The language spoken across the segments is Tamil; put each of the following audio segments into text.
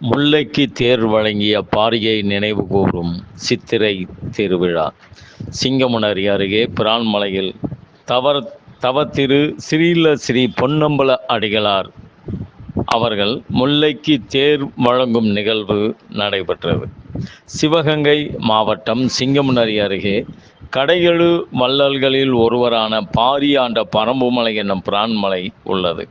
முல்லைக்கு தேர் வழங்கிய பாரியை நினைவு கூறும் சித்திரை திருவிழா. சிங்கமுனரி அருகே பிரான்மலையில் தவர் தவத்திரு ஸ்ரீல ஸ்ரீ பொன்னம்பல அடிகளார். அவர்கள் முல்லைக்கு தேர் வழங்கும் நிகழ்வு நடைபெற்றது. சிவகங்கை மாவட்டம் சிங்கமுனரி அருகே கடையெழு வள்ளல்களில் ஒருவரான பாரியாண்ட பரம்புமலை என்னும் பிரான்மலை உள்ளது.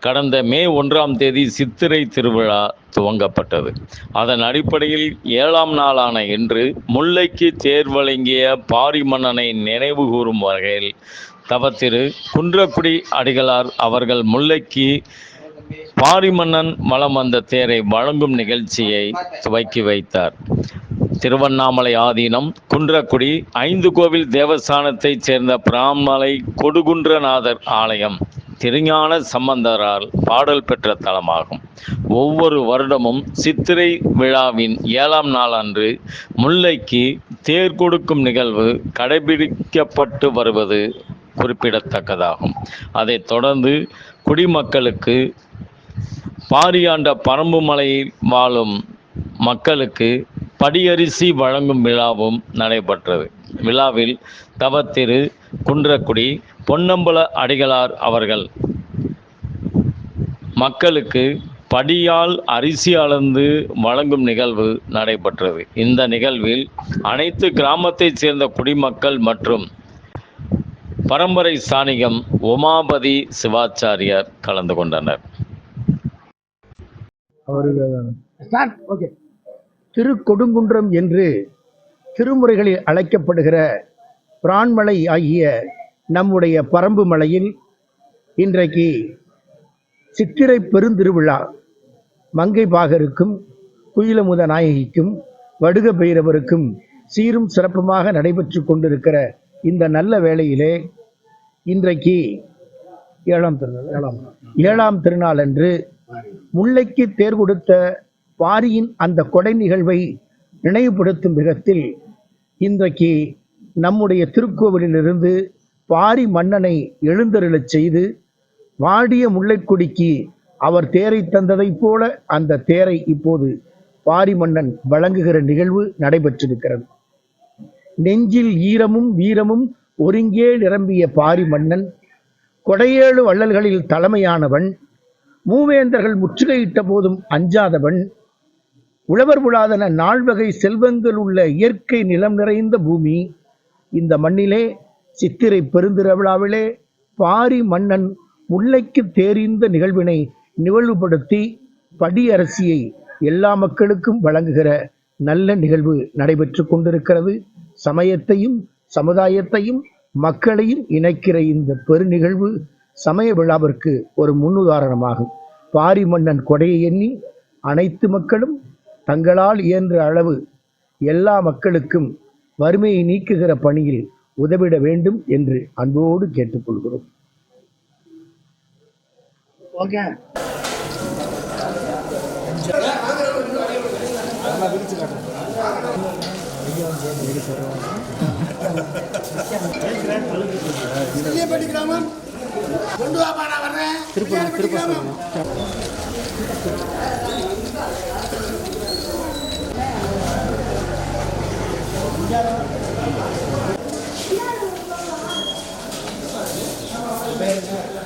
கடந்த மே ஒன்றாம் தேதி சித்திரை திருவிழா துவங்கப்பட்டது. அதன் அடிப்படையில் ஏழாம் நாளான இன்று முல்லைக்கு தேர் வழங்கிய பாரி மன்னனை நினைவு கூறும் வகையில் தவத்திரு குன்றக்குடி அடிகளார் அவர்கள் முல்லைக்கு பாரிமன்னன் மலம் வந்த தேரை வழங்கும் நிகழ்ச்சியை துவக்கி வைத்தார். திருவண்ணாமலை ஆதீனம் குன்றக்குடி ஐந்து கோவில் தேவஸ்தானத்தைச் சேர்ந்த பிராமலை கொடுகுன்றநாதர் ஆலயம் திருஞான சம்பந்தரால் பாடல் பெற்ற தலமாகும். ஒவ்வொரு வருடமும் சித்திரை விழாவின் ஏழாம் நாள் அன்று முல்லைக்கு தேர் கொடுக்கும் நிகழ்வு கடைபிடிக்கப்பட்டு வருவது குறிப்பிடத்தக்கதாகும். அதைத் தொடர்ந்து குடிமக்களுக்கு பாரியாண்ட பரம்பு மலையில் வாழும் மக்களுக்கு படியரிசி வழங்கும் விழாவும் நடைபெற்றது. விழாவில் தவத்திரு குன்றக்குடி பொன்னம்பல அடிகளார் அவர்கள் மக்களுக்கு படியால் அரிசி அளந்து வழங்கும் நிகழ்வு நடைபெற்றது. இந்த நிகழ்வில் அனைத்து கிராமத்தைச் சேர்ந்த குடிமக்கள் மற்றும் பரம்பரை சாணிகம் உமாபதி சிவாச்சாரியார் கலந்து கொண்டனர். ஸ்டார்ட் ஓகே திருக்கொடுங்குன்றம் என்று திருமுறைகளில் அழைக்கப்படுகிற பிரான்மலை ஆகிய நம்முடைய பரம்பு மலையில் இன்றைக்கு சித்திரை பெருந்திருவிழா மங்கை பாகருக்கும் குயிலமுத நாயகிக்கும் வடுக பைரவருக்கும் சீரும் சிறப்புமாக நடைபெற்று கொண்டிருக்கிற இந்த நல்ல வேளையிலே இன்றைக்கு ஏழாம் திருநாள். ஏழாம் ஏழாம் திருநாள் அன்று முல்லைக்கு தேர் கொடுத்த பாரியின் அந்த கொடை நிகழ்வை நினைவுபடுத்தும் விதத்தில் இன்றைக்கு நம்முடைய திருக்கோவிலிலிருந்து பாரி மன்னனை எழுந்தருளச் செய்து வாடிய முல்லைக்கொடிக்கு அவர் தேரை தந்ததைப் போல அந்த தேரை இப்போது பாரி மன்னன் வழங்குகிற நிகழ்வு நடைபெற்றிருக்கிறது. நெஞ்சில் ஈரமும் வீரமும் ஒருங்கே நிரம்பிய பாரி மன்னன் கொடையேழு வள்ளல்களில் தலைமையானவன் மூவேந்தர்கள் முற்றுகையிட்ட போதும் அஞ்சாதவன் உழவர் விழாதன நால்வகை செல்வங்கள் உள்ள இயற்கை நிலம் நிறைந்த பூமி இந்த மண்ணிலே சித்திரை பெருந்திருவிழாவிலே பாரி மன்னன் முல்லைக்கு தேறிந்த நிகழ்வினை நிகழ்வுபடுத்தி படியரசியை எல்லா மக்களுக்கும் வழங்குகிற நல்ல நிகழ்வு நடைபெற்று கொண்டிருக்கிறது. சமயத்தையும் சமுதாயத்தையும் மக்களையும் இணைக்கிற இந்த பெருநிகழ்வு சமய விழாவிற்கு ஒரு முன்னுதாரணமாகும். பாரி மன்னன் கொடையை எண்ணி அனைத்து மக்களும் தங்களால் இயன்ற அளவு எல்லா மக்களுக்கும் வறுமையை நீக்குகிற பணியில் உதவிட வேண்டும் என்று அன்போடு கேட்டுக்கொள்கிறோம். ஓகே. சிறியப்பட்டி கிராமம் Baju.